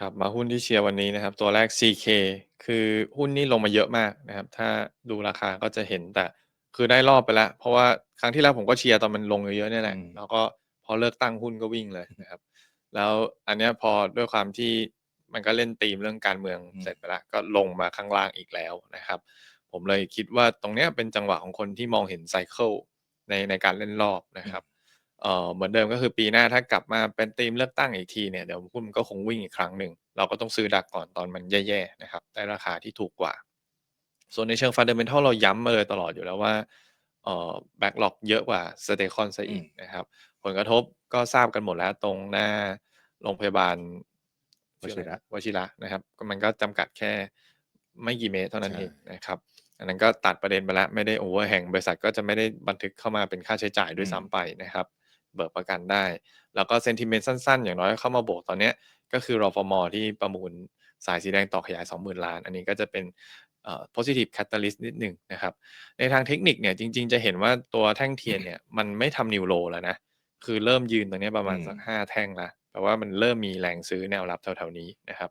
ครับมาหุ้นที่เชียร์วันนี้นะครับ ตัวแรก CK คือหุ้นนี่ลงมาเยอะมากนะครับ ถ้าดูราคาก็จะเห็นแต่คือได้รอบไปแล้ว เพราะว่าครั้งที่แล้วผมก็เชียร์ตอนมันลงเยอะๆเนี่ยแหละอืมแล้วก็พอเลิกตั้งหุ้นก็วิ่งเลยนะครับ แล้วอันเนี้ยพอด้วยความที่มันก็เล่นธีมเรื่องการเมืองอืมเสร็จไปแล้วก็ลงมาข้างล่างอีกแล้วนะครับ ผมเลยคิดว่าตรงเนี้ยเป็นจังหวะของคนที่มองเห็นไซเคิลในในการเล่นรอบนะครับ เอ่อเหมือนเดิมก็คือปีหน้าถ้ากลับมาเป็นธีมเลือกตั้งอีกทีเนี่ยเดี๋ยวหุ้นมันก็คงวิ่งอีกครั้งหนึ่งเราก็ต้องซื้อดักก่อนตอนมันแย่ๆนะครับได้ราคาที่ถูกกว่า ส่วนในเชิงฟันเดเมนทัลเราย้ำมาเลยตลอดอยู่แล้วว่าเอ่อแบ็กหลอกเยอะกว่าสเตคอนซะอีกนะครับ ผลกระทบก็ทราบกันหมดแล้วตรงหน้าโรงพยาบาลวชิระวชิระนะครับก็มันก็จำกัดแค่ไม่กี่เมตรเท่านั้นใช่เองนะครับ อันนั้นก็ตัดประเด็นไปแล้วไม่ได้โอเวอร์แห่งบริษัทก็จะไม่ได้บันทึกเข้ามาเป็นค่าใช้จ่ายด้วยซ้ำไปนะครับ เบิกประกันได้ แล้วก็เซนติเมนต์สั้นๆ อย่างน้อยเข้ามาบวกตอนเนี้ยก็คือรอฟมที่ประมูลสายสีแดงต่อขยาย 20,000 ล้าน อันนี้ก็จะเป็นเอ่อ positive catalyst นิดหนึ่งนะครับ ในทางเทคนิคเนี่ยจริงๆ จะเห็นว่าตัวแท่งเทียนเนี่ยมันไม่ทำนิวโลแล้วนะ คือเริ่มยืนตรงเนี้ยประมาณอืมสัก 5 แท่งแล้วแปลว่ามันเริ่มมีแรงซื้อแนวรับแถวๆนี้นะครับ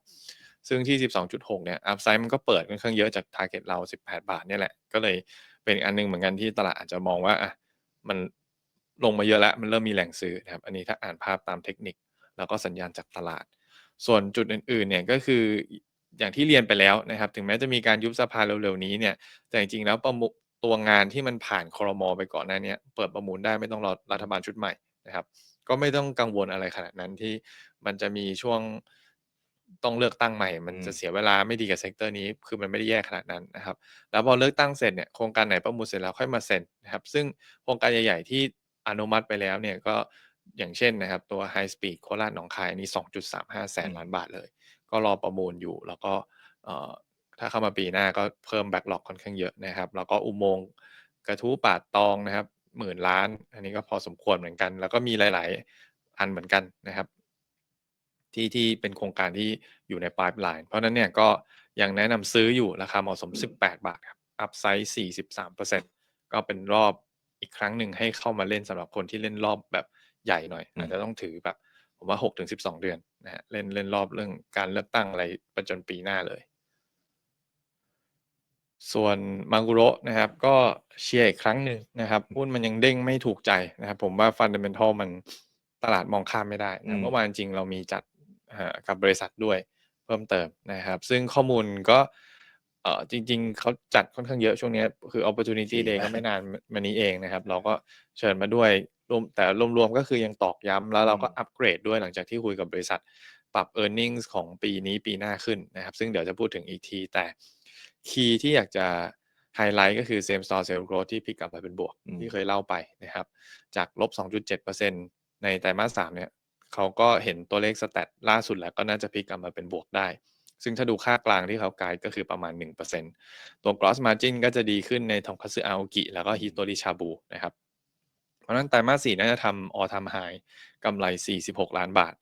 ซึ่งที่ 12.6 เนี่ยอัพไซด์มันก็เปิดค่อนข้างเยอะจาก target เรา 18 บาทเนี่ยแหละ ก็เลยเป็นอีกอันหนึงเหมือนกันที่ตลาดอาจจะมองว่าอะมัน ลงมาเยอะแล้ว มันเริ่มมีแรงซื้อนะครับ อันนี้ถ้าอ่านภาพตามเทคนิค แล้วก็สัญญาณจากตลาด ส่วนจุดอื่นๆเนี่ยก็คืออย่างที่เรียนไปแล้วนะครับ ถึงแม้จะมีการยุบสภาเร็วๆนี้เนี่ยแต่จริงๆแล้วประมูลตัวงานที่มันผ่านครมไปก่อนหน้าเนี้ยเปิดประมูลได้ไม่ต้องรอรัฐบาลชุดใหม่นะครับ ก็ไม่ต้องกังวลอะไรขนาดนั้นที่มันจะมีช่วงต้องเลือกตั้งใหม่ มันอืมจะเสียเวลาไม่ดีกับเซกเตอร์นี้ คือมันไม่ได้แย่ขนาดนั้นนะครับ แล้วพอเลือกตั้งเสร็จเนี่ยโครงการไหนประมูลเสร็จแล้วค่อยมาเซ็นนะครับ ซึ่งโครงการใหญ่ ๆ ที่ อนุมัติไปแล้วเนี่ยก็อย่างเช่นนะครับ ตัว High Speed โคราชหนองคายอันนี้2.35 แสนล้านบาทเลย ก็รอประมูลอยู่ แล้วก็เอ่อถ้าเข้ามาปีหน้าก็เพิ่มแบ็กหลอกค่อนข้างเยอะนะครับ แล้วก็อุโมงค์กระทู้ป่าตองนะครับหมื่นล้าน อันนี้ก็พอสมควรเหมือนกัน แล้วก็มีหลาย ๆ อันเหมือนกันนะครับ ที่ที่เป็นโครงการที่อยู่ใน pipeline เพราะฉะนั้นเนี่ยก็ยังแนะนำซื้ออยู่ราคาเหมาะสม 18 บาทครับอัพไซด์43%ก็เป็นรอบ อีกครั้งหนึ่งให้เข้ามาเล่นสำหรับคนที่เล่นรอบแบบใหญ่หน่อยอืมอาจจะต้องถือแบบ ผมว่า6-12เดือนนะฮะเล่นเล่นรอบเรื่องการเลือกตั้งอะไรไปจนปีหน้าเลย ส่วนมังกุโระนะครับ ก็เชียร์อีกครั้งหนึ่งนะครับหุ้นมันยังเด้งไม่ถูกใจนะครับ ผมว่าฟันเดเมนทัลมันตลาดมองข้ามไม่ได้อืนะมเมื่อวานจริงเรามีจัดเอ่อกับบริษัทด้วยเพิ่มเติมนะครับ ซึ่งข้อมูลก็ เอ่อจริง ๆเขาจัดค่อนข้างเยอะช่วงเนี้ย คือ opportunity ดี day มากก็ไม่นานมานี้เองนะครับ เราก็เชิญมาด้วยรวมแต่รวมๆก็คือยังตอกย้ำแล้วเราก็อืมอัปเกรดด้วยหลังจากที่คุยกับบริษัท ปรับ e a r n i n g ็ของปีนี้ปีหน้าขึ้นนะครับ ซึ่งเดี๋ยวจะพูดถึงอีกที แต่คีย์ที่อยากจะไฮไลท์ก็คือ same store sales growth ที่พลิกกลับมาเป็นบวกอืมที่เคยเล่าไปนะครับ จากลบ 2.7%ในไตรมาส3เนี่ยเขาก็เห็นตัวเลขสแตทล่าสุดแล้วก็น่าจะพลิกกลับมาเป็นบวกได้ ซึ่งถ้าดูค่ากลางที่เขาไกด์ก็คือประมาณ 1%ตัว gross margin ก็จะดีขึ้นในทองคัตสึอาโอกิแล้วก็ฮิโตริชาบูนะครับ เพราะฉะนั้นไตรมาส4น่าจะทำ all time high กำไร 46 ล้านบาท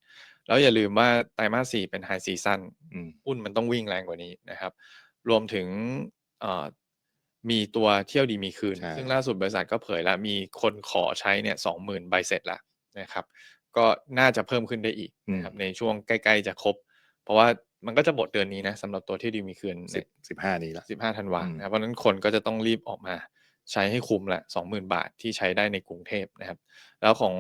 แล้วอย่าลืมว่าไตรมาส4เป็น high season อืมหุ้นมันต้องวิ่งแรงกว่านี้นะครับ รวมถึงเอ่อมีตัวเที่ยวดีมีคืนใช่ซึ่งล่าสุดบริษัทก็เผยแล้ว มีคนขอใช้เนี่ยสองหมื่นใบเสร็จแล้วนะครับ ก็น่าจะเพิ่มขึ้นได้อีกนะครับในช่วงใกล้ ๆ จะครบ เพราะว่า มันก็จะหมดเดือนนี้นะสำหรับตัวเที่ยวดีมีคืนสิบสิบห้านี้ละสิบห้าธันวาอืมนะครับเพราะฉะนั้นคนก็จะต้องรีบออกมาใช้ให้คุ้มแหละสองหมื่นบาทที่ใช้ได้ในกรุงเทพนะครับ แล้วของ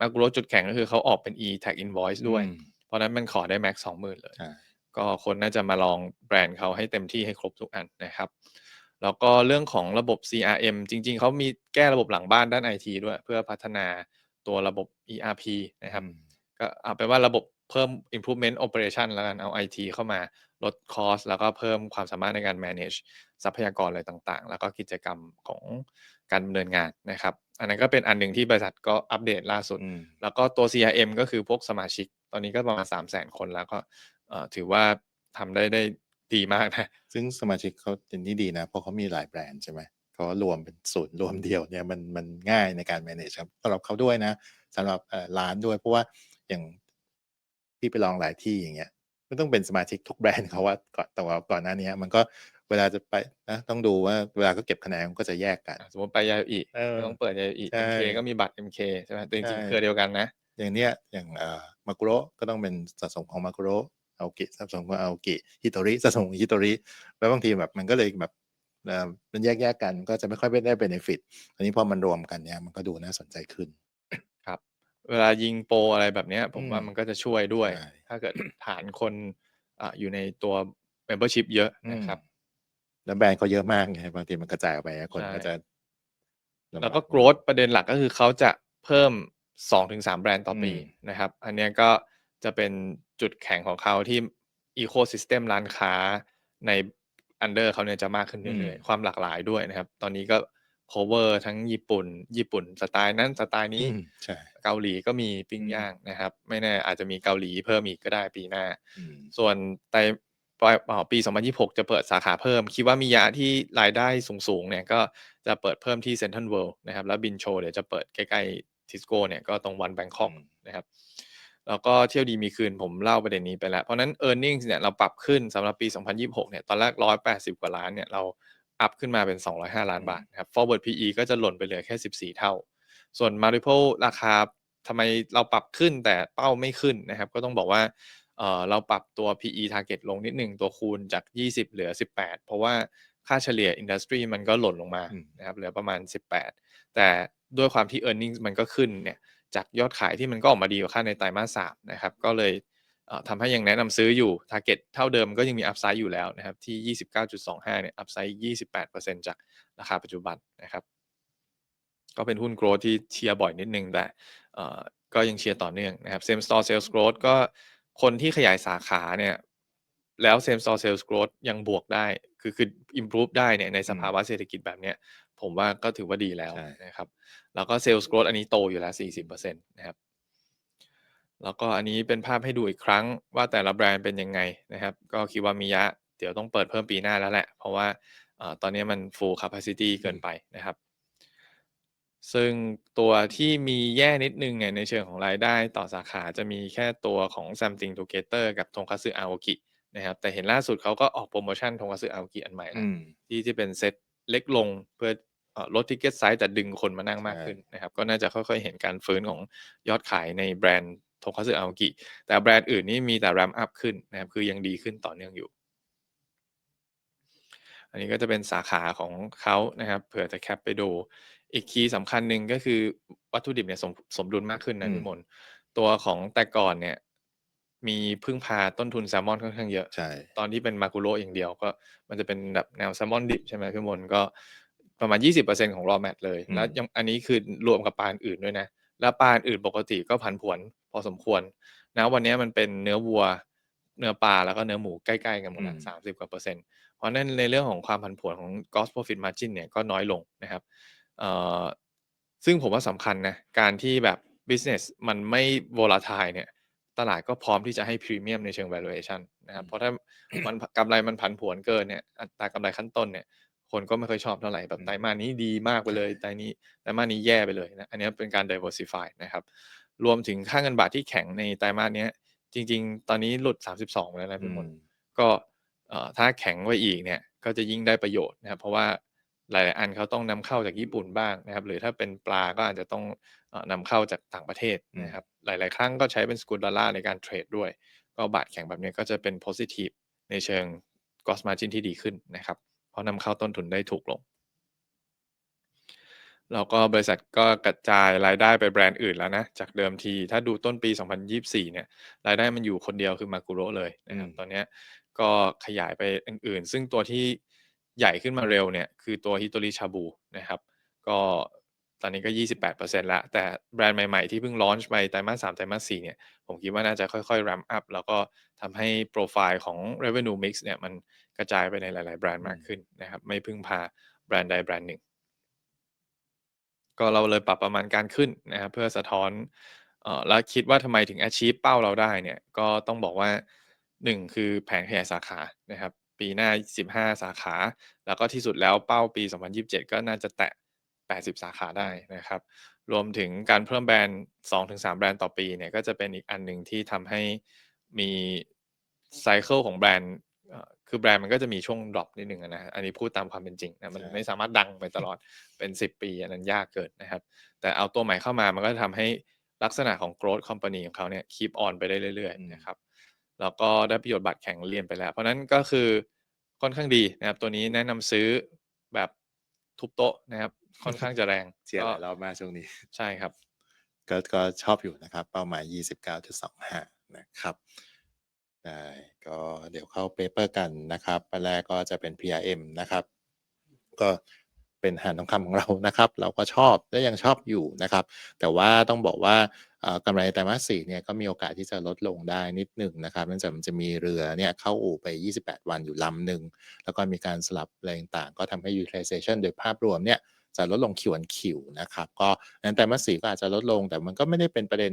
มากุโรจุดแข็งก็คือเขาออกเป็น e tag invoice ด้วยอืมเพราะฉะนั้นมันขอได้แม็กสองหมื่นเลยใช่ก็คนน่าจะมาลองแบรนด์เขาให้เต็มที่ให้ครบทุกอันนะครับ แล้วก็เรื่องของระบบ CRM จริง ๆ เขามีแก้ระบบหลังบ้านด้าน IT ด้วย เพื่อพัฒนาตัวระบบ ERP นะครับอืม ก็เอาเป็นว่าระบบเพิ่ม improvement operation แล้วกันเอา IT เข้ามาลดคอสแล้วก็เพิ่มความสามารถในการ manage ทรัพยากรอะไรต่างๆ แล้วก็กิจกรรมของการดำเนินงานนะครับ อันนั้นก็เป็นอันหนึ่งที่บริษัทก็อัปเดตล่าสุดอืมแล้วก็ตัว CRM ก็คือพวกสมาชิก ตอนนี้ก็ประมาณ 3 0 0 0 0 0 คนแล้วก็เอ่อถือว่าทำได้ได้ดีมากนะ ซึ่งสมาชิกเขาเป็นที่ดีนะ เพราะเขามีหลายแบรนด์ใช่ไหมเขารวมเป็นศูนย์รวมเดียวเนี่ยมันมันง่ายในการ manage ครับสำหรับเขาด้วยนะสำหรับเอ่อร้านด้วยเพราะว่า อย่างพี่ไปลองหลายที่อย่างเงี้ยไม่ต้องเป็นสมาชิกทุกแบรนด์เขาว่าก่อนแต่ว่าก่อนหน้านี้มันก็เวลาจะไปนะต้องดูว่าเวลาก็เก็บคะแนนมันก็จะแยกกันอะสมมติไปยาอีเออต้องเปิดยาอีใช่ MK ก็มีบัตร MK ใช่ไหมแต่จริงใช่ๆเครือเดียวกันนะ อย่างเนี้ยอย่างเอ่อมากุโรก็ต้องเป็นสะสมของมากุโร Aoki Samsung ก็ Aoki Hitori Samsung Hitori แล้วบางทีแบบมันก็เลยแบบเอ่อมันแยกๆกันก็จะไม่ค่อยได้ benefit อันนี้พอมันรวมกันเนี่ยมันก็ดูน่าสนใจขึ้นครับ เวลายิงโปรอะไรแบบเนี้ย ผมว่าอืมมันก็จะช่วยด้วย ใช่ ถ้าเกิดฐานคนอ่าอยู่ในตัว membership เยอะอืมนะครับ แล้วแบรนด์เขาเยอะมากไงบางทีมันกระจายออกไปคนใช่ ก็จะำบา แล้วก็ growth ประเด็นหลักก็คือเขาจะเพิ่ม 2-3 แบรนด์ต่อปีอืม นะครับ อันเนี้ยก็จะเป็นจุดแข็งของเขาที่ ecosystem ร้านค้าใน under เขาเนี่ยจะมากขึ้นเรื่อยๆ ความหลากหลายด้วยนะครับ ตอนนี้ก็ cover ทั้งญี่ปุ่น ญี่ปุ่นสไตล์นั้นสไตล์นี้อืมใช่เกาหลีก็มีปิ้งอืมย่างนะครับ ไม่แน่อาจจะมีเกาหลีเพิ่มอีกก็ได้ปีหน้าอืมส่วนไตรปลายอ่าปี 2026 จะเปิดสาขาเพิ่ม คิดว่ามียาที่รายได้สูงๆเนี่ยก็จะเปิดเพิ่มที่เซ็นทรัลเวิลด์นะครับ แล้วบินโชเดี๋ยวจะเปิดใกล้ๆทิสโก้เนี่ยก็ตรงวันแบงคอกอืมนะครับแล้วก็เที่ยวดีมีคืนผมเล่าประเด็นนี้ไปแล้ว เพราะฉะนั้น e a r n i n g เนี่ยเราปรับขึ้นสำหรับปี 2026 เนี่ยตอนแรก 180 กว่าล้านเนี่ยเรา อัพขึ้นมาเป็น 205 ล้านบาทครับ forward PE ก็จะหล่นไปเหลือแค่ 14 เท่า ส่วน multiple ราคาทำไมเราปรับขึ้นแต่เป้าไม่ขึ้นนะครับ ก็ต้องบอกว่าเออเราปรับตัว PE target ลงนิดหนึ่งตัวคูณจาก 20 เหลือ 18 เพราะว่าค่าเฉลี่ยอินดัสทรีมันก็หล่นลงมานะครับเหลือประมาณ 18 แต่ด้วยความที่ e a r n i n g มันก็ขึ้นเนี่ยจากยอดขายที่มันก็ออกมาดีกว่าคาดในไตรมาสสามนะครับก็เลย ทำให้ยังแนะนำซื้ออยู่ target เท่าเดิมก็ยังมี upside อยู่แล้วนะครับที่ 29.25 เนี่ย upside 28%จากราคาปัจจุบันนะครับก็เป็นหุ้น growth ที่เชียร์บ่อยนิดนึงแต่เอ่อก็ยังเชียร์ต่อเนื่องนะครับ same store sales growth ก็คนที่ขยายสาขาเนี่ยแล้ว same store sales growth ยังบวกได้ คือคือ improve ได้เนี่ยในสภาวะเศรษฐกิจแบบเนี้ยผมว่าก็ถือว่าดีแล้วใช่นะครับ แล้วก็ sales growth อันนี้โตอยู่แล้ว 40%นะครับ แล้วก็อันนี้เป็นภาพให้ดูอีกครั้งว่าแต่ละแบรนด์เป็นยังไงนะครับ ก็คิดว่ามิยะ เดี๋ยวต้องเปิดเพิ่มปีหน้าแล้วแหละ เพราะว่าเอ่อตอนนี้มัน full capacity เกินไปนะครับ ซึ่งตัวที่มีแย่นิดนึงเนี่ยในเชิงของรายได้ต่อสาขาจะมีแค่ตัวของ Something Together กับทงคัตสึอาโอกินะครับ แต่เห็นล่าสุดเขาก็ออกโปรโมชั่นทงคัตสึอาโอกิอันใหม่แล้อืวมที่ที่เป็นเซตเล็กลงเพื่อเอ่อลดทิกเก็ตไซส์แต่ดึงคนมานั่งมากใช่ขึ้นนะครับ ก็น่าจะค่อยๆเห็นการฟื้นของยอดขายในแบรนด์ ทงคัตสึอาโอกิแต่แบรนด์อื่นนี่มีแต่ ramp up ขึ้นนะครับคือยังดีขึ้นต่อเนื่องอยู่ อันนี้ก็จะเป็นสาขาของเขานะครับเผื่อจะแคปไปดู อีกคีย์สำคัญหนึ่งก็คือวัตถุดิบเนี่ยสมสมดุลมากขึ้นนะอืมพี่มนต์ตัวของแต่ก่อนเนี่ยมีพึ่งพาต้นทุนแซลมอนค่อนข้างเยอะ ใช่ ตอนที่เป็นมากุโรอย่างเดียวก็มันจะเป็นแบบแนวแซลมอนดิบใช่ไหมพี่มนต์ก็ประมาณ 20%ของรอแมทเลยอืมแล้วยังอันนี้คือรวมกับปลาอื่นด้วยนะ แล้วปลาอื่นปกติก็ผันผวน พอสมควรนะวันนี้มันเป็นเนื้อวัว เนื้อปลาแล้วก็เนื้อหมูใกล้ๆกันหมดละอืมสามสิบกว่าเปอร์เซ็นต์เพราะฉะนั้นในเรื่องของความผันผวนของ gross profit margin เนี่ยก็น้อยลงนะครับเอ่อซึ่งผมว่าสำคัญนะการที่แบบ business มันไม่ volatile เนี่ยตลาดก็พร้อมที่จะให้พรีเมียมในเชิง valuation นะครับอืมเพราะถ้ามันกำไรมันผันผวนเกินเนี่ยอัตรากำไรขั้นต้นเนี่ย คนก็ไม่ค่อยชอบเท่าไหร่แบบไตรมาสนี้ดีมากไปเลยไตรนี้ไตรมาสนี้แย่ไปเลยนะอันนี้เป็นการ diversify นะครับ รวมถึงค่าเงินบาทที่แข็งในไตรมาสเนี้ยจริง ๆ ตอนนี้หลุด 32 แล้วนะอืพี่มนมต์ก็เอ่อถ้าแข็งไว้อีกเนี่ยก็จะยิ่งได้ประโยชน์นะครับเพราะว่าหลาย ๆ อันเขาต้องนำเข้าจากญี่ปุ่นบ้างนะครับ หรือถ้าเป็นปลาก็อาจจะต้องเอ่อนำเข้าจากต่างประเทศนะครับ หลาย ๆ ครั้งก็ใช้เป็นสกุลดอลลาร์ในการเทรดด้วย ก็บาทแข็งแบบนี้ก็จะเป็น positive ในเชิง gross margin ที่ดีขึ้นนะครับ เพราะนำเข้าต้นทุนได้ถูกลง แล้วก็บริษัทก็กระจายรายได้ไปแบรนด์อื่นแล้วนะ จากเดิมที ถ้าดูต้นปี 2024 เนี่ย รายได้มันอยู่คนเดียวคือมากุโรเลยนะครับอืมตอนเนี้ยก็ขยายไปอื่นๆ ซึ่งตัวที่ใหญ่ขึ้นมาเร็วเนี่ย คือตัวฮิโตริชาบูนะครับ ก็ตอนนี้ก็ 28%แล้ว แต่แบรนด์ใหม่ๆ ที่เพิ่งลอนช์ไปไตรมาส3ไตรมาส4เนี่ย ผมคิดว่าน่าจะค่อยๆ ramp up แล้วก็ทำให้โปรไฟล์ของ revenue mix เนี่ย มันกระจายไปในหลาย ๆ แบรนด์มากขึ้นนะครับ ไม่พึ่งพาแบรนด์ใดแบรนด์หนึ่ง ก็เราเลยปรับประมาณการขึ้นนะครับเพื่อสะท้อนเอ่อแล้วคิดว่าทำไมถึง achieve เป้าเราได้เนี่ยก็ต้องบอกว่า 1 คือแผนขยายสาขานะครับปีหน้า 15 สาขา แล้วก็ที่สุดแล้วเป้าปี 2027 ก็น่าจะแตะ 80 สาขาได้นะครับ รวมถึงการเพิ่มแบรนด์ 2-3 แบรนด์ต่อปีเนี่ยก็จะเป็นอีกอันหนึ่งที่ทำให้มีไซเคิลของแบรนด์ คือแบรนด์มันก็จะมีช่วงดรอปนิดหนึ่งอะนะอันนี้พูดตามความเป็นจริงนะมันใช่ไม่สามารถดังไปตลอดเป็น 10 ปีอันนั้นยากเกินนะครับ แต่เอาตัวใหม่เข้ามามันก็จะทำให้ลักษณะของ growth company ของเขาเนี่ย keep on ไปได้เรื่อยอืมๆนะครับแล้วก็ได้ประโยชน์บัตรแข็งเรียนไปแล้ว เพราะฉะนั้นก็คือค่อนข้างดีนะครับ ตัวนี้แนะนำซื้อแบบทุบโต๊ะนะครับ ค่อนข้างจะแรงเชียร์ก็หลายรอบมากช่วงนี้ ใช่ครับก็ก็ชอบอยู่นะครับ เป้าหมาย 29.25 นะครับ ได้ก็เดี๋ยวเข้าเปเปอร์กันนะครับอันแรกก็จะเป็น PRM นะครับ ก็เป็นหารทองคำของเรานะครับ เราก็ชอบและยังชอบอยู่นะครับ แต่ว่าต้องบอกว่ากำไรไตรมาสสี่เนี่ยก็มีโอกาสที่จะลดลงได้นิดหนึ่งนะครับเนื่องจากมันจะมีเรือเนี่ยเข้าอู่ไป 28 วันอยู่ลำหนึ่งแล้วก็มีการสลับอะไรต่างๆ ก็ทำให้ utilization โดยภาพรวมเนี่ยจะลดลงคิวอันคิวนะครับ ก็นั้นไตรมาสสี่ก็อาจจะลดลงแต่มันก็ไม่ได้เป็นประเด็น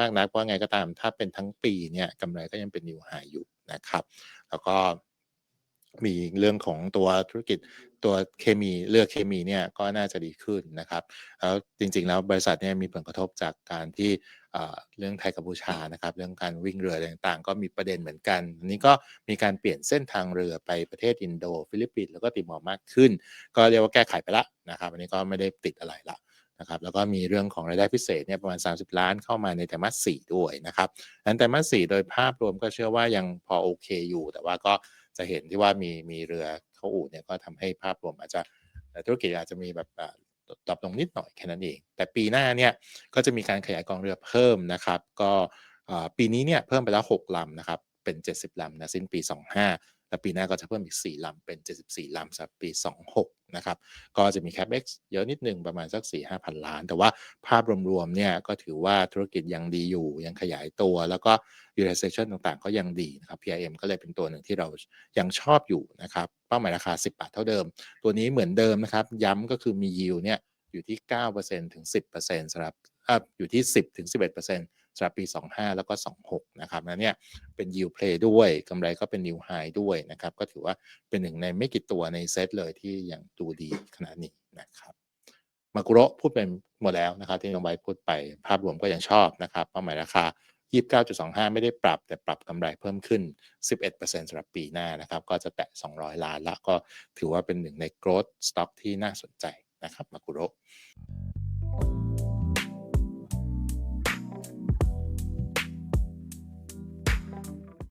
มากนักเพราะไงก็ตามถ้าเป็นทั้งปีเนี่ยกำไรก็ยังเป็นนิวไฮอยู่นะครับ แล้วก็มีเรื่องของตัวธุรกิจตัวเคมีเลือกเคมีเนี่ยก็น่าจะดีขึ้นนะครับแล้วจริงๆแล้วบริษัทเนี่ยมีผลกระทบจากการที่เรื่องไทยกัมพูชานะครับเรื่องการวิ่งเรือต่างๆ ก็มีประเด็นเหมือนกันอันนี้ก็มีการเปลี่ยนเส้นทางเรือไปประเทศอินโด ฟิลิปปินส์แล้วก็ติมอร์มากขึ้น ก็เรียกว่าแก้ไขไปละนะครับอันนี้ก็ไม่ได้ติดอะไรละ นะครับแล้วก็มีเรื่องของรายได้พิเศษเนี่ยประมาณ 30 ล้านเข้ามาในไตรมาส4ด้วยนะครับนั้นไตรมาส4โดยภาพรวมก็เชื่อว่ายังพอโอเคอยู่ แต่ว่าก็จะเห็นที่ว่ามีมีเรือเข้าอู่เนี่ยก็ทำให้ภาพรวมอาจจะธุรกิจอาจจะมีแบบอ่าดรอปลงนิดหน่อยแค่นั้นเอง แต่ปีหน้าเนี่ยก็จะมีการขยายกองเรือเพิ่มนะครับ ก็ปีนี้เนี่ยเพิ่มไปแล้ว 6ลำนะครับ เป็น 70ลำนะสิ้นปี 25 แล้วปีหน้าก็จะเพิ่มอีก 4ลำเป็น 74ลำสำหรับปี 26 นะครับ ก็จะมี capex เยอะนิดหนึ่งประมาณสัก 4-5 พันล้าน แต่ว่าภาพรวมๆเนี่ยก็ถือว่าธุรกิจยังดีอยู่ ยังขยายตัว แล้วก็ utilization ต่างๆ ก็ยังดีนะครับ PIM ก็เลยเป็นตัวหนึ่งที่เรายังชอบอยู่นะครับ เป้าหมายราคา 10 บาทเท่าเดิม ตัวนี้เหมือนเดิมนะครับ ย้ำก็คือมี yield เนี่ยอยู่ที่ 9%ถึง 10%สำหรับอ่าอยู่ที่ 10ถึง11% สำหรับปี 25 แล้วก็ 26 นะครับนั้นเนี่ยเป็น yield play ด้วยกำไรก็เป็น new high ด้วยนะครับ ก็ถือว่าเป็นหนึ่งในไม่กี่ตัวในเซตเลยที่ยังดูดีขนาดนี้นะครับมากุโรพูดไปหมดแล้วนะครับ ที่น้องไบร์ทพูดไปภาพรวมก็ยังชอบนะครับเป้าหมายราคา 29.25 ไม่ได้ปรับแต่ปรับกำไรเพิ่มขึ้น 11%สำหรับปีหน้านะครับ ก็จะแตะ 200 ล้านละก็ถือว่าเป็นหนึ่งใน growth stock ที่น่าสนใจนะครับมากุโระ